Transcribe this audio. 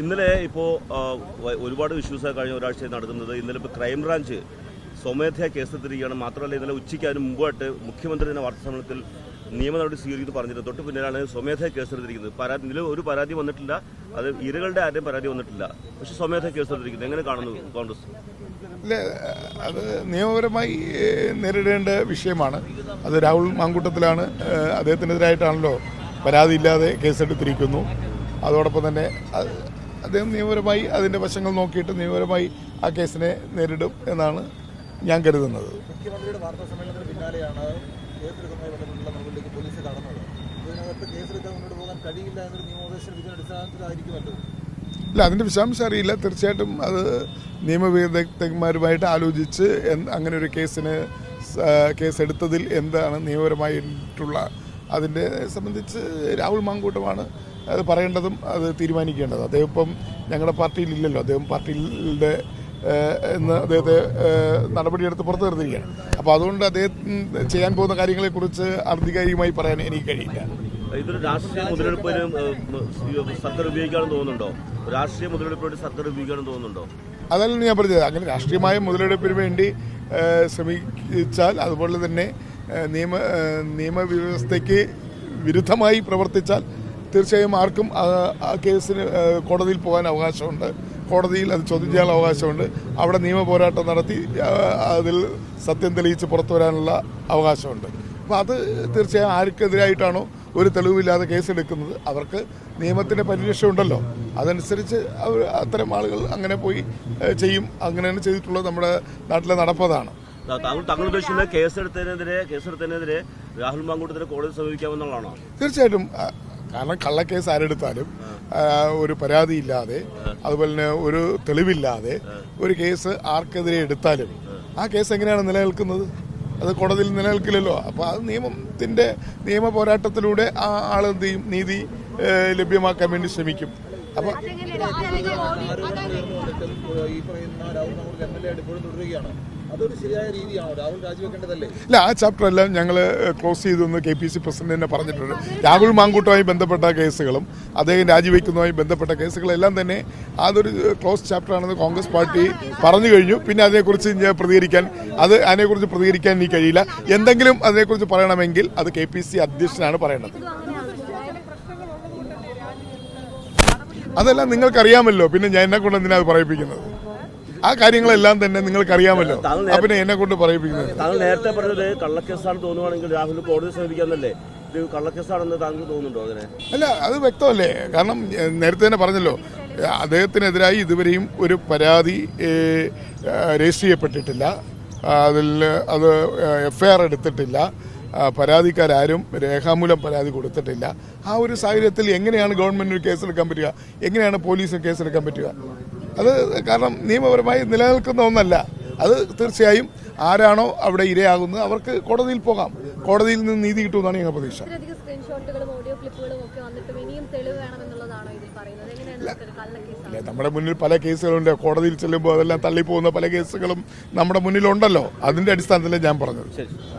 ഇന്നലെ ഇപ്പോൾ ഒരുപാട് ഇഷ്യൂസ് കഴിഞ്ഞ ഒരാഴ്ചയായി നടക്കുന്നത്. ഇന്നലെ ഇപ്പോൾ ക്രൈംബ്രാഞ്ച് സ്വമേധയാ കേസെടുത്തിരിക്കുകയാണ്. മാത്രമല്ല ഇന്നലെ ഉച്ചയ്ക്ക് അതിന് മുമ്പായിട്ട് മുഖ്യമന്ത്രിയുടെ തന്നെ വാർത്താ സമ്മേളനത്തിൽ നിയമ നടപടി സ്വീകരിക്കുന്നു പറഞ്ഞിരുന്നു തൊട്ട് പിന്നാലാണ് സ്വമേധയാ കേസെടുത്തിരിക്കുന്നത്. പരാതി ഇതിൽ ഒരു പരാതി വന്നിട്ടില്ല. അത് ഇരകളുടെ ആരുടെയും പരാതി വന്നിട്ടില്ല. പക്ഷേ സ്വമേധയാ കേസെടുത്തിരിക്കുന്നത് എങ്ങനെ കാണുന്നു കോൺഗ്രസ്? അല്ല അത് നിയമപരമായി നേരിടേണ്ട വിഷയമാണ്. അത് രാഹുൽ മാങ്കൂട്ടത്തിലാണ്. അദ്ദേഹത്തിനെതിരായിട്ടാണല്ലോ പരാതിയില്ലാതെ കേസെടുത്തിരിക്കുന്നു. അതോടൊപ്പം തന്നെ അദ്ദേഹം നിയമപരമായി അതിന്റെ വശങ്ങൾ നോക്കിയിട്ട് നിയമപരമായി ആ കേസിനെ നേരിടും എന്നാണ് ഞാൻ കരുതുന്നത്. ഇല്ല അതിന്റെ വിശദാംശം അറിയില്ല. തീർച്ചയായിട്ടും അത് നിയമവിദഗ്ധന്മാരുമായിട്ട് ആലോചിച്ച് അങ്ങനെ ഒരു കേസിന് കേസെടുത്തതിൽ എന്താണ് നിയമപരമായിട്ടുള്ള അതിന്റെ സംബന്ധിച്ച് രാഹുൽ മാങ്കൂട്ടമാണ് അത് പറയേണ്ടതും അത് തീരുമാനിക്കേണ്ടതും. അദ്ദേഹം ഇപ്പം ഞങ്ങളുടെ പാർട്ടിയിൽ ഇല്ലല്ലോ അദ്ദേഹം പാർട്ടിയിലെ എന്ന് അദ്ദേഹത്തെ നടപടിയെടുത്ത് പുറത്തു നിർത്തിയിരിക്കുകയാണ്. അപ്പോൾ അതുകൊണ്ട് അദ്ദേഹം ചെയ്യാൻ പോകുന്ന കാര്യങ്ങളെക്കുറിച്ച് ആധികാരികമായി പറയാൻ എനിക്ക് കഴിയില്ല. ഇതൊരു രാഷ്ട്രീയ മുതലെടുപ്പിന് സർക്കാർ ഉപയോഗിക്കാണെന്ന് തോന്നുന്നുണ്ടോ? രാഷ്ട്രീയ മുതലെടുപ്പിന് സർക്കാർ ഉപയോഗിക്കാണെന്ന് തോന്നുന്നുണ്ടോ? അതല്ല ഞാൻ പറഞ്ഞത്. അങ്ങനെ രാഷ്ട്രീയമായ മുതലെടുപ്പിന് വേണ്ടി ശ്രമിച്ചാൽ അതുപോലെ തന്നെ നിയമ നിയമവ്യവസ്ഥയ്ക്ക് വിരുദ്ധമായി പ്രവർത്തിച്ചാൽ തീർച്ചയായും ആർക്കും ആ- കേസിന് കോടതിയിൽ പോകാൻ അവകാശമുണ്ട്. കോടതിയിൽ അത് ചോദ്യം ചെയ്യാൻ അവകാശമുണ്ട്. അവിടെ നിയമ പോരാട്ടം നടത്തി അതിൽ സത്യം തെളിയിച്ച് പുറത്തു വരാനുള്ള അവകാശമുണ്ട്. അപ്പോൾ അത് തീർച്ചയായും ആർക്കെതിരായിട്ടാണോ ഒരു തെളിവില്ലാതെ കേസെടുക്കുന്നത്. അവർക്ക് നിയമത്തിന്റെ പരിരക്ഷ ഉണ്ടല്ലോ. അതനുസരിച്ച് അവർ അത്തരം ആളുകൾ അങ്ങനെ പോയി ചെയ്യും. അങ്ങനെയാണ് ചെയ്തിട്ടുള്ളത് നമ്മുടെ നാട്ടിലെ നടപ്പതാണ് താങ്കൾ കേസെടുത്തതിനെതിരെ കേസെടുത്തതിനെതിരെ രാഹുൽ മാങ്കൂട്ടത്തിനെ കോടതി സമീപിക്കാമെന്നുള്ളതാണോ? തീർച്ചയായിട്ടും കാരണം കള്ളക്കേസ് ആരെടുത്താലും ഒരു ഒരു പരാതിയില്ലാതെ അതുപോലെ തന്നെ ഒരു തെളിവില്ലാതെ ഒരു കേസ് ആർക്കെതിരെ എടുത്താലും ആ. കേസ് എങ്ങനെയാണ് നിലനിൽക്കുന്നത്? അത് കോടതിയിൽ നിലനിൽക്കില്ലല്ലോ. അപ്പോൾ അത് നിയമത്തിന്റെ നിയമ പോരാട്ടത്തിലൂടെ ആ ആൾ എന്ത് ചെയ്യും? നീതി ലഭ്യമാക്കാൻ വേണ്ടി ശ്രമിക്കും. അപ്പോൾ ഇല്ല ആ ചാപ്റ്റർ എല്ലാം ഞങ്ങൾ ക്ലോസ് ചെയ്തെന്ന് കെ പി സി പ്രസിഡന്റ് തന്നെ പറഞ്ഞിട്ടുണ്ട്. രാഹുൽ മാങ്കൂട്ടുമായി ബന്ധപ്പെട്ട കേസുകളും അദ്ദേഹം രാജിവെക്കുന്നതുമായി ബന്ധപ്പെട്ട കേസുകളെല്ലാം തന്നെ അതൊരു ക്ലോസ് ചാപ്റ്റർ ആണെന്ന് കോൺഗ്രസ് പാർട്ടി പറഞ്ഞു കഴിഞ്ഞു. പിന്നെ അതിനെക്കുറിച്ച് ഞാൻ പ്രതികരിക്കാൻ അത് അതിനെക്കുറിച്ച് പ്രതികരിക്കാൻ എനിക്ക് കഴിയില്ല. എന്തെങ്കിലും അതിനെക്കുറിച്ച് പറയണമെങ്കിൽ അത് കെ പി സി അധ്യക്ഷനാണ് പറയേണ്ടത്. അതെല്ലാം നിങ്ങൾക്കറിയാമല്ലോ. പിന്നെ ഞാൻ എന്നെ കൊണ്ട് എന്തിനാ അത് പറയിപ്പിക്കുന്നത്? ആ കാര്യങ്ങളെല്ലാം തന്നെ നിങ്ങൾക്കറിയാമല്ലോ. അറിയാമല്ലോ പിന്നെ എന്നെ കൊണ്ട് പറയിപ്പിക്കുന്നത്. താങ്കൾ നേരത്തെ പറഞ്ഞത് കള്ളക്കേസാണ് തോന്നുവാണെങ്കിൽ രാഹുൽ കോടതി സമീപിക്കാന്നല്ലേ ഇത് കള്ളക്കേസാണെന്ന് താങ്കൾ തോന്നുന്നുണ്ടോ അങ്ങനെ അല്ല അത് വ്യക്തമല്ലേ? കാരണം നേരത്തെ തന്നെ പറഞ്ഞല്ലോ. അദ്ദേഹത്തിനെതിരായി ഇതുവരെയും ഒരു പരാതി രജിസ്റ്റർ ചെയ്യപ്പെട്ടിട്ടില്ല. അതിൽ അത് എഫ്ഐആർ എടുത്തിട്ടില്ല. പരാതിക്കാരും രേഖാമൂലം പരാതി കൊടുത്തിട്ടില്ല. ആ ഒരു സാഹചര്യത്തിൽ എങ്ങനെയാണ് ഗവൺമെന്റ് ഒരു കേസെടുക്കാൻ പറ്റുക? എങ്ങനെയാണ് പോലീസിന് കേസെടുക്കാൻ പറ്റുക? അത് കാരണം നിയമപരമായി നിലനിൽക്കുന്ന ഒന്നല്ല. അത് തീർച്ചയായും ആരാണോ അവിടെ ഇരയാകുന്നത് അവർക്ക് കോടതിയിൽ പോകാം. കോടതിയിൽ നിന്ന് നീതി കിട്ടുമെന്നാണ് ഞങ്ങൾ പ്രതീക്ഷ. ഇത്രയധികം സ്ക്രീൻഷോട്ടുകളും ഓഡിയോ ക്ലിപ്പുകളും ഒക്കെ വന്നിട്ടും ഇനിയും തെളിവ് വേണമെന്നുള്ളതാണോ ഇതിൽ പറയുന്നത്? എങ്ങനെയാണ് നമുക്കൊരു കള്ളക്കേസാണ് അല്ലേ നമ്മുടെ മുന്നിൽ പല കേസുകളുണ്ട്. കോടതിയിൽ ചെല്ലുമ്പോൾ അതെല്ലാം തള്ളിപ്പോകുന്ന പല കേസുകളും നമ്മുടെ മുന്നിലുണ്ടല്ലോ. അതിന്റെ അടിസ്ഥാനത്തിലാണ് ഞാൻ പറഞ്ഞത്.